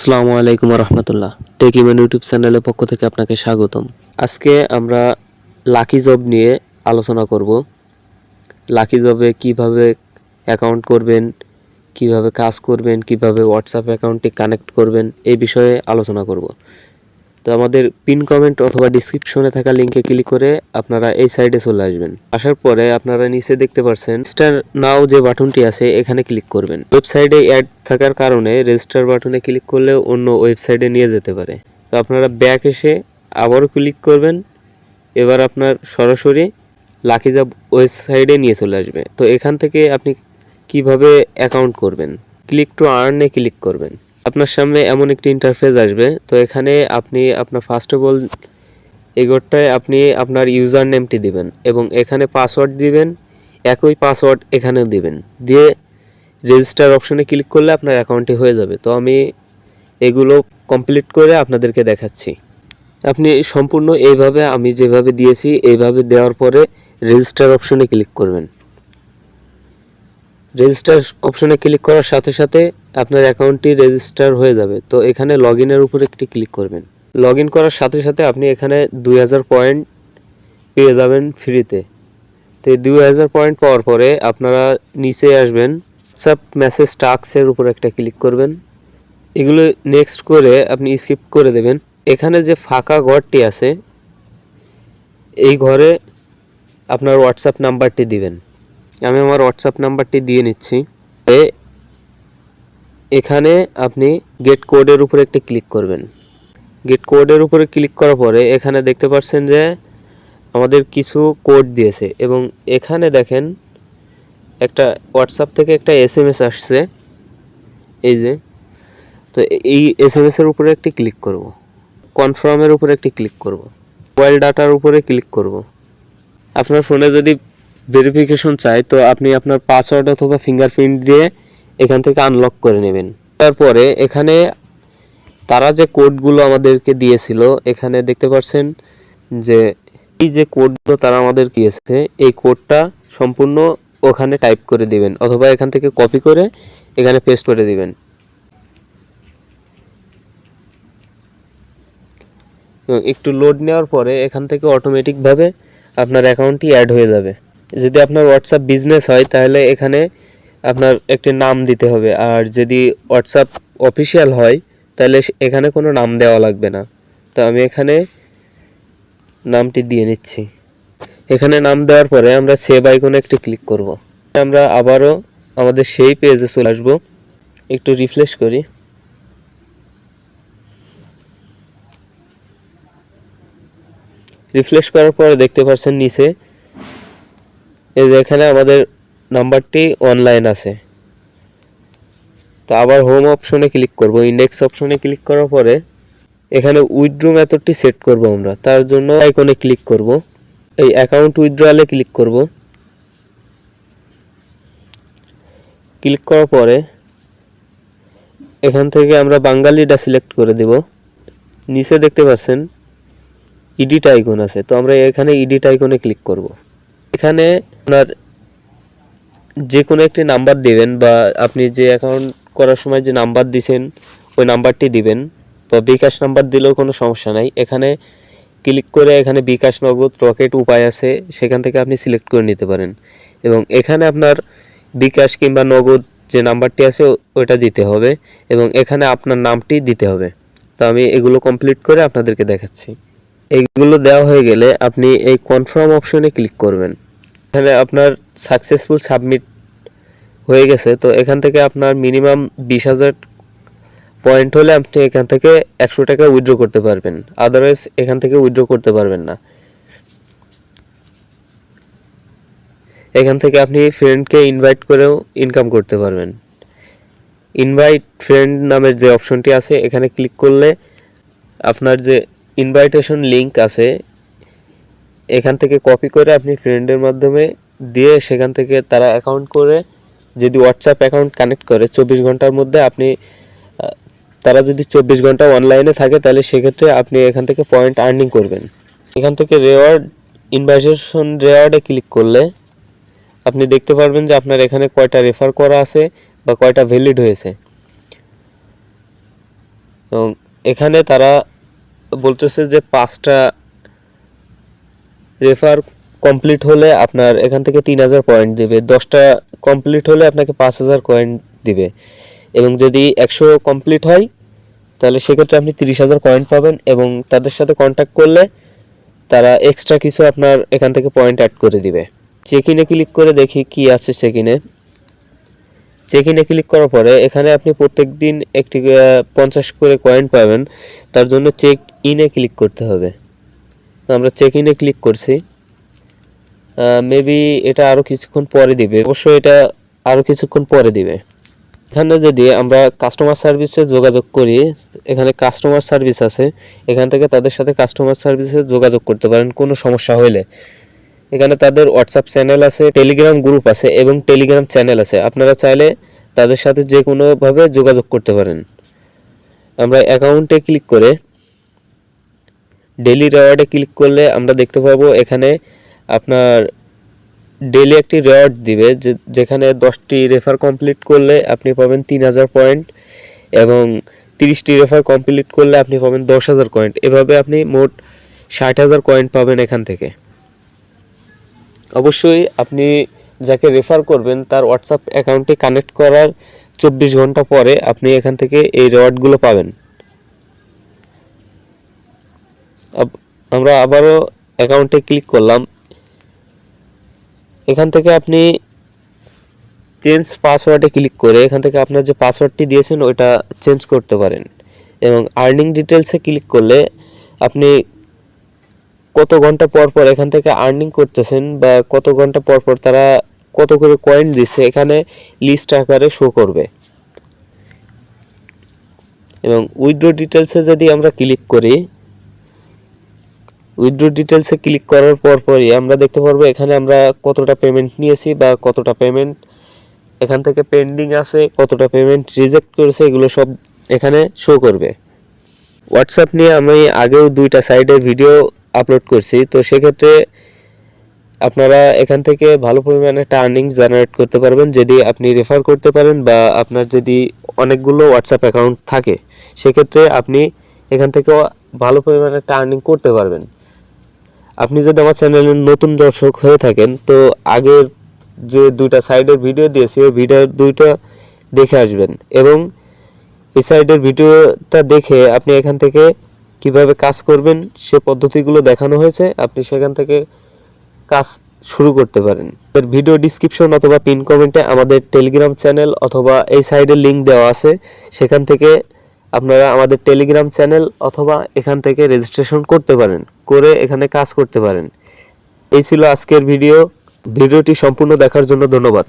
আসসালামু আলাইকুম রহমতুল্লাহ take Yemen YouTube চ্যানেলের পক্ষ থেকে আপনাকে স্বাগতম। আজকে আমরা লাকি জব নিয়ে আলোচনা করব। লাকি জবে কীভাবে অ্যাকাউন্ট করবেন, কীভাবে কাজ করবেন, কীভাবে হোয়াটসঅ্যাপ অ্যাকাউন্টটি কানেক্ট করবেন, এই বিষয়ে আলোচনা করব। তো আমাদের পিন কমেন্ট অথবা ডিসক্রিপশনে থাকা লিঙ্কে ক্লিক করে আপনারা এই সাইডে চলে আসবেন। আসার পরে আপনারা নিচে দেখতে পাচ্ছেন রেজিস্টার নাও যে বাটনটি আছে, এখানে ক্লিক করবেন। ওয়েবসাইটে অ্যাড থাকার কারণে রেজিস্টার বাটনে ক্লিক করলে অন্য ওয়েবসাইটে নিয়ে যেতে পারে। তো আপনারা ব্যাক এসে আবারও ক্লিক করবেন। এবার আপনার সরাসরি লাকি জাব ওয়েবসাইটে নিয়ে চলে আসবে। তো এখান থেকে আপনি কীভাবে অ্যাকাউন্ট করবেন? ক্লিক টু আর্নে ক্লিক করবেন। আপনার সামনে এমন একটি ইন্টারফেস আসবে। তো এখানে আপনি আপনার ফার্স্ট অফ অল এগোরটায় আপনি আপনার ইউজার নেমটি দিবেন এবং এখানে পাসওয়ার্ড দিবেন, একই পাসওয়ার্ড এখানেও দিবেন। দিয়ে রেজিস্টার অপশনে ক্লিক করলে আপনার অ্যাকাউন্টটি হয়ে যাবে। তো আমি এগুলো কমপ্লিট করে আপনাদেরকে দেখাচ্ছি। আপনি সম্পূর্ণ এইভাবে আমি যেভাবে দিয়েছি, এইভাবে দেওয়ার পরে রেজিস্টার অপশনে ক্লিক করবেন। রেজিস্টার অপশনে ক্লিক করার সাথে সাথে আপনার অ্যাকাউন্টটি রেজিস্টার হয়ে যাবে। তো এখানে লগ ইনের উপর একটি ক্লিক করবেন। লগ ইন করার সাথে সাথে আপনি এখানে দুই হাজার পয়েন্ট পেয়ে যাবেন ফ্রিতে তো। দুই হাজার পয়েন্ট পাওয়ার পরে আপনারা নিচে আসবেন। সব মেসেজ টাক্সের উপর একটা ক্লিক করবেন। এগুলো নেক্সট করে আপনি স্কিপ করে দেবেন। এখানে যে ফাঁকা ঘরটি আছে, এই ঘরে আপনার হোয়াটসঅ্যাপ নাম্বারটি দিবেন। আমি আমার হোয়াটসঅ্যাপ নাম্বারটি দিয়ে নিচ্ছি। এখানে আপনি গেট কোডের উপরে একটি ক্লিক করবেন। গেট কোডের উপরে ক্লিক করার পরে এখানে দেখতে পাচ্ছেন যে আমাদের কিছু কোড দিয়েছে এবং এখানে দেখেন একটা হোয়াটসঅ্যাপ থেকে একটা এস এম এস আসছে। এই যে, তো এই এস এম এসের উপরে একটি ক্লিক করব। কনফার্মের উপরে একটি ক্লিক করব। মোবাইল ডাটার উপরে ক্লিক করব। আপনার ফোনে যদি ভেরিফিকেশন চাই, তো আপনি আপনার পাসওয়ার্ড অথবা ফিঙ্গারপ্রিন্ট দিয়ে এখান থেকে আনলক করে নেবেন। তারপরে এখানে তারা যে কোডগুলো আমাদেরকে দিয়েছিল, এখানে দেখতে পাচ্ছেন যে এই যে কোডগুলো তারা আমাদের দিয়েছে, এই কোডটা সম্পূর্ণ ওখানে টাইপ করে দিবেন অথবা এখান থেকে কপি করে এখানে পেস্ট করে দিবেন। একটু লোড নেওয়ার পরে এখান থেকে অটোমেটিকভাবে আপনার অ্যাকাউন্টটি অ্যাড হয়ে যাবে। যদি আপনার হোয়াটসঅ্যাপ বিজনেস হয়, তাহলে এখানে আপনার একটি নাম দিতে হবে। আর যদি হোয়াটসঅ্যাপ অফিসিয়াল হয়, তাহলে এখানে কোনো নাম দেওয়া লাগবে না। তো আমি এখানে নামটি দিয়ে নিচ্ছি। এখানে নাম দেওয়ার পরে আমরা সেভ আইকনে একটি ক্লিক করব। আমরা আবারও আমাদের সেই পেজে চলে আসব। একটু রিফ্রেশ করি। রিফ্রেশ করার পরে দেখতে পাচ্ছেন নিচে, এই যে এখানে আমাদের নাম্বারটি অনলাইন আছে। তো আবার হোম অপশনে ক্লিক করব। ইন্ডেক্স অপশনে ক্লিক করার পরে এখানে উইথড্র মেথডটি সেট করব আমরা। তার জন্য আইকনে ক্লিক করব। এই অ্যাকাউন্ট উইথড্রয়ালে ক্লিক করব। ক্লিক করার পরে এখান থেকে আমরা বাঙালিটা সিলেক্ট করে দেব। নিচে দেখতে পাচ্ছেন এডিট আইকন আছে। তো আমরা এখানে এডিট আইকনে ক্লিক করব। এখানে আপনার যে কোনো একটি নাম্বার দিবেন বা আপনি যে অ্যাকাউন্ট করার সময় যে নাম্বার দিছেন, ওই নাম্বারটি দিবেন। বা বিকাশ নাম্বার দিলেও কোনো সমস্যা নাই। এখানে ক্লিক করে এখানে বিকাশ নগদ রকেট উপায় আছে, সেখান থেকে আপনি সিলেক্ট করে নিতে পারেন। এবং এখানে আপনার বিকাশ কিংবা নগদ যে নাম্বারটি আছে ও- ওইটা দিতে হবে এবং এখানে আপনার নামটি দিতে হবে। তো আমি এগুলো কমপ্লিট করে আপনাদেরকে দেখাচ্ছি। এইগুলো দেওয়া হয়ে গেলে আপনি এই কনফার্ম অপশনে ক্লিক করবেন। এখানে আপনার সাকসেসফুল সাবমিট হয়ে গেছে, তো এখান থেকে আপনার মিনিমাম বিশ হাজার পয়েন্ট হলে আপনি এখান থেকে একশো টাকা উইথড্র করতে পারবেন। আদারওয়াইজ এখান থেকে উইথড্র করতে পারবেন না। এখান থেকে আপনি ফ্রেন্ডকে ইনভাইট করেও ইনকাম করতে পারবেন। ইনভাইট ফ্রেন্ড নামের যে অপশনটি আছে, এখানে ক্লিক করলে আপনার যে ইনভাইটেশন লিংক আছে, এখান থেকে কপি করে আপনি ফ্রেন্ডের মাধ্যমে দিয়ে সেখান থেকে তারা অ্যাকাউন্ট করে, যদি হোয়াটসঅ্যাপ অ্যাকাউন্ট কানেক্ট করে চব্বিশ ঘণ্টার মধ্যে আপনি তারা যদি চব্বিশ ঘণ্টা অনলাইনে থাকে, তাহলে সেক্ষেত্রে আপনি এখান থেকে পয়েন্ট আর্নিং করবেন। এখান থেকে রেওয়ার্ড ইনভাইটেশন রেওয়ার্ডে ক্লিক করলে আপনি দেখতে পারবেন যে আপনার এখানে কয়টা রেফার করা আছে বা কয়টা ভ্যালিড হয়েছে। এবং এখানে তারা বলতেছে যে পাঁচটা রেফার কমপ্লিট হলে আপনার এখান থেকে তিন হাজার পয়েন্ট দিবে। দশটা কমপ্লিট হলে আপনাকে পাঁচ হাজার পয়েন্ট দিবে। এবং যদি একশো কমপ্লিট হয়, তাহলে সেক্ষেত্রে আপনি তিরিশ হাজার পয়েন্ট পাবেন এবং তাদের সাথে কন্ট্যাক্ট করলে তারা এক্সট্রা কিছু আপনার এখান থেকে পয়েন্ট অ্যাড করে দিবে। চেক ইনে ক্লিক করে দেখি কি আছে চেক ইনে চেক ইনে ক্লিক করার পরে এখানে আপনি প্রত্যেক দিন একটি পঞ্চাশ করে কয়েন পাবেন। তার জন্য চেক ইনে ক্লিক করতে হবে। আমরা চেক ইনে ক্লিক করছি। মেবি এটা আরও কিছুক্ষণ পরে দিবে। অবশ্যই এটা আরও কিছুক্ষণ পরে দিবে। এখানে যদি আমরা কাস্টমার সার্ভিসে যোগাযোগ করি, এখানে কাস্টমার সার্ভিস আছে, এখান থেকে তাদের সাথে কাস্টমার সার্ভিসে যোগাযোগ করতে পারেন, কোনো সমস্যা হলে এখানে তাদের হোয়াটসঅ্যাপ চ্যানেল আছে টেলিগ্রাম গ্রুপ আছে এবং টেলিগ্রাম চ্যানেল আছে। আপনারা চাইলে তাদের সাথে যে কোনোভাবে যোগাযোগ করতে পারেন। আমরা অ্যাকাউন্টে ক্লিক করে ডেলি রেওয়ার্ডে ক্লিক করলে আমরা দেখতে পাবো এখানে আপনার ডেলি একটি রেওয়ার্ড দিবে যেখানে দশটি রেফার কমপ্লিট করলে আপনি পাবেন তিন হাজার পয়েন্ট এবং তিরিশটি রেফার কমপ্লিট করলে আপনি পাবেন দশ হাজার পয়েন্ট এভাবে আপনি মোট ষাট হাজার পয়েন্ট পাবেন এখান থেকে। অবশ্যই আপনি যাকে রেফার করবেন, তার হোয়াটসঅ্যাপ অ্যাকাউন্টে কানেক্ট করার চব্বিশ ঘণ্টা পরে আপনি এখান থেকে এই রেওয়ার্ডগুলো পাবেন। আমরা আবারও অ্যাকাউন্টে ক্লিক করলাম। এখান থেকে আপনি চেঞ্জ পাসওয়ার্ডে ক্লিক করে এখান থেকে আপনার যে পাসওয়ার্ডটি দিয়েছেন, ওইটা চেঞ্জ করতে পারেন। এবং আর্নিং ডিটেলসে ক্লিক করলে আপনি কত ঘণ্টা পর পর এখান থেকে আর্নিং করতেছেন বা কত ঘণ্টা পর পর তারা কত করে কয়েন দিচ্ছে, এখানে লিস্ট আকারে শো করবে। এবং উইথড্র ডিটেলসে যদি আমরা ক্লিক করি উইথড্র ডিটেলসে ক্লিক করার পর পরই আমরা দেখতে পারব এখানে আমরা কতটা পেমেন্ট নিয়েছি বা কতটা পেমেন্ট এখান থেকে পেন্ডিং আছে, কতটা পেমেন্ট রিজেক্ট করেছে, এগুলো সব এখানে শো করবে। হোয়াটসঅ্যাপ নিয়ে আমি আগেও দুইটা সাইডে ভিডিও আপলোড করছি, তো সেক্ষেত্রে আপনারা এখান থেকে ভালো পরিমাণে একটা আর্নিং জেনারেট করতে পারবেন, যদি আপনি রেফার করতে পারেন বা আপনার যদি অনেকগুলো হোয়াটসঅ্যাপ অ্যাকাউন্ট থাকে, সেক্ষেত্রে আপনি এখান থেকেও ভালো পরিমাণে একটা আর্নিং করতে পারবেন। আপনি যদি আমার চ্যানেলের নতুন দর্শক হয়ে থাকেন, তো আগের যে দুইটা সাইডের ভিডিও দিয়েছি, ওই ভিডিও দুইটা দেখে আসবেন। এবং এই সাইডের ভিডিওটা দেখে আপনি এখান থেকে কীভাবে কাজ করবেন, সে পদ্ধতিগুলো দেখানো হয়েছে, আপনি সেখান থেকে কাজ শুরু করতে পারেন। ভিডিও ডিসক্রিপশন অথবা পিন কমেন্টে আমাদের টেলিগ্রাম চ্যানেল অথবা এই সাইডের লিংক দেওয়া আছে, সেখান থেকে আপনারা আমাদের টেলিগ্রাম চ্যানেল অথবা এখান থেকে রেজিস্ট্রেশন করতে পারেন, করে এখানে কাজ করতে পারেন। এই ছিল আজকের ভিডিও ভিডিওটি সম্পূর্ণ দেখার জন্য ধন্যবাদ।